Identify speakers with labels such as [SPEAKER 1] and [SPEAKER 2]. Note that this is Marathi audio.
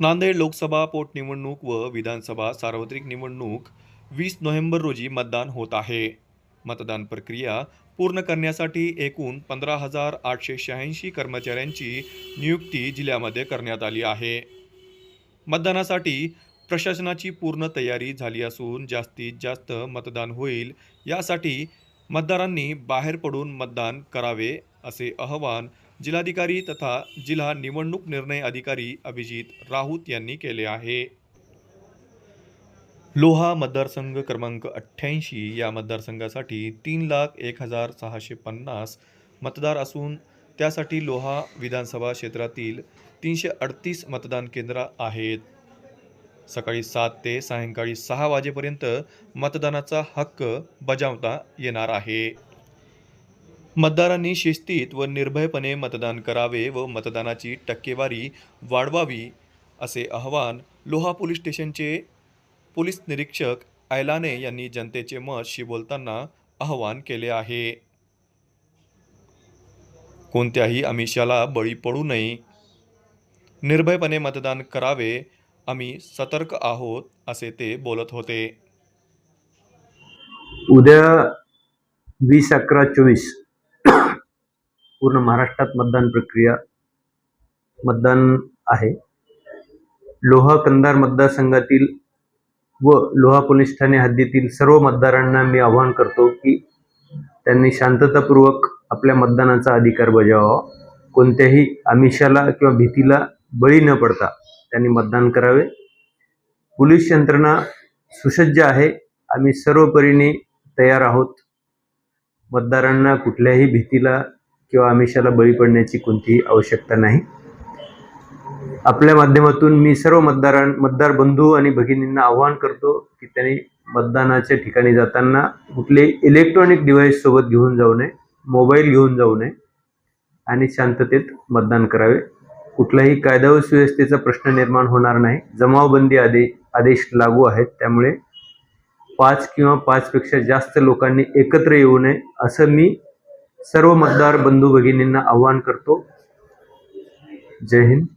[SPEAKER 1] नांदेड लोकसभा पोटनिवडणूक व विधानसभा सार्वत्रिक निवडणूक वीस नोव्हेंबर रोजी मतदान होत आहे. मतदान प्रक्रिया पूर्ण करण्यासाठी एकूण पंधरा हजार आठशे शहाऐंशी कर्मचाऱ्यांची नियुक्ती जिल्ह्यामध्ये करण्यात आली आहे. मतदानासाठी प्रशासनाची पूर्ण तयारी झाली असून जास्तीत जास्त मतदान होईल यासाठी मतदारांनी बाहेर पडून मतदान करावे असे आवाहन जिल्हाधिकारी तथा जिल्हा निवडणूक निर्णय अधिकारी अभिजित राऊत यांनी केले आहे. लोहा मतदारसंघ क्रमांक अठ्ठ्याऐंशी या मतदारसंघासाठी तीन लाख एक हजार सहाशे पन्नास मतदार असून त्यासाठी लोहा विधानसभा क्षेत्रातील तीनशे अडतीस मतदान केंद्र आहेत. सकाळी सात ते सायंकाळी सहा वाजेपर्यंत मतदानाचा हक्क बजावता येणार आहे. मतदारांनी शिस्तीत व निर्भयपणे मतदान करावे व मतदानाची टक्केवारी वाढवावी असे आवाहन लोहा पोलीस स्टेशनचे पोलीस निरीक्षक ऐलाने यांनी जनतेचे मतशी बोलताना आवाहन केले आहे. कोणत्याही आमिषाला बळी पडू नये. निर्भयपणे मतदान करावे आम्ही सतर्क आहोत असे ते बोलत होते.
[SPEAKER 2] उद्या वीस अकरा चोवीस पूर्ण महाराष्ट्रात मतदान प्रक्रिया मतदान आहे. लोहा कंधार मतदारसंघातील व लोहा पोलीस ठाणे हद्दीतील सर्व मतदारांना मी आवाहन करतो की त्यांनी शांततापूर्वक आपल्या मतदानाचा अधिकार बजावावा कोणत्याही आमिषाला किंवा भीतीला बळी न पडता त्यांनी मतदान करावे. पोलीस यंत्रणा सुसज्ज आहे. आम्ही सर्व परीने तयार आहोत. मतदारांना कुठल्याही भीतीला किंवा आमिषाला बळी पडण्याची कोणतीही आवश्यकता नाही. आपल्या माध्यमातून मी सर्व मतदारां मतदार बंधू आणि भगिनींना आवाहन करतो की त्यांनी मतदानाच्या ठिकाणी जाताना कुठले इलेक्ट्रॉनिक डिव्हाइस सोबत घेऊन जाऊ नये मोबाईल घेऊन जाऊ नये आणि शांततेत मतदान करावे. कुठलाही कायदा व सुव्यवस्थेचा प्रश्न निर्माण होणार नाही. जमावबंदी आदे आदेश लागू आहेत त्यामुळे पाच किंवा पाचपेक्षा जास्त लोकांनी एकत्र येऊ नये असं मी सर्व मतदार बंधू भगिनींना आवाहन करतो. जय हिंद.